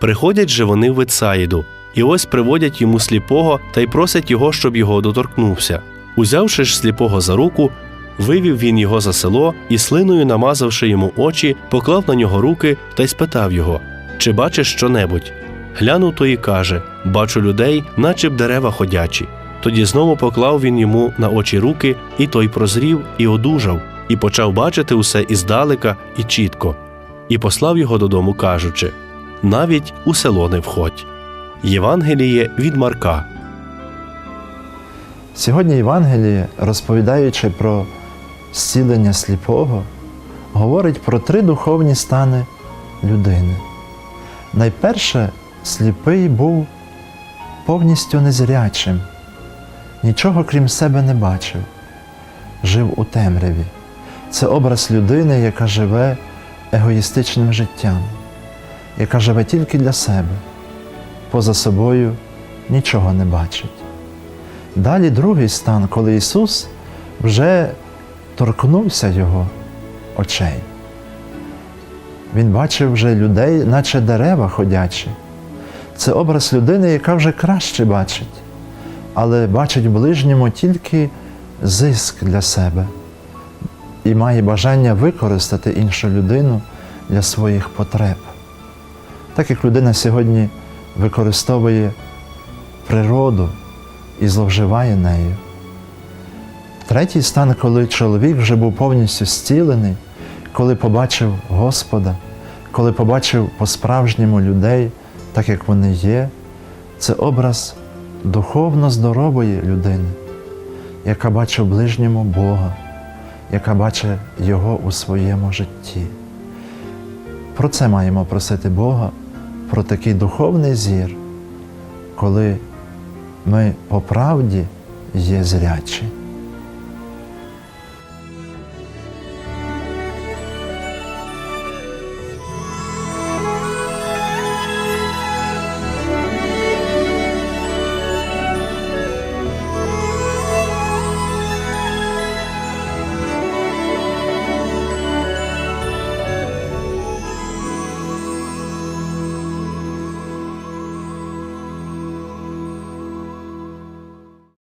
Приходять же вони в Витсаїду, і ось приводять йому сліпого та й просять його, щоб його доторкнувся. Узявши ж сліпого за руку, вивів він його за село і слиною, намазавши йому очі, поклав на нього руки та й спитав його: Чи бачиш щонебудь? Глянув то і каже: Бачу людей, наче б дерева ходячі. Тоді знову поклав він йому на очі руки, і той прозрів і одужав, і почав бачити усе іздалека і чітко, і послав його додому, кажучи: навіть у село не входь. Євангеліє від Марка. Сьогодні Євангеліє, розповідаючи про зцілення сліпого, говорить про три духовні стани людини. Найперше, сліпий був повністю незрячим, нічого крім себе не бачив, жив у темряві. Це образ людини, яка живе егоїстичним життям, яка живе тільки для себе, поза собою нічого не бачить. Далі другий стан, коли Ісус вже торкнувся Його очей. Він бачив вже людей, наче дерева ходячі. Це образ людини, яка вже краще бачить, але бачить ближньому тільки зиск для себе і має бажання використати іншу людину для своїх потреб. Так як людина сьогодні використовує природу і зловживає нею. Третій стан, коли чоловік вже був повністю зцілений, коли побачив Господа, коли побачив по-справжньому людей, так як вони є, це образ духовно здорової людини, яка бачить ближньому Бога, яка бачить Його у своєму житті. Про це маємо просити Бога, про такий духовний зір, коли ми по правді є зрячі.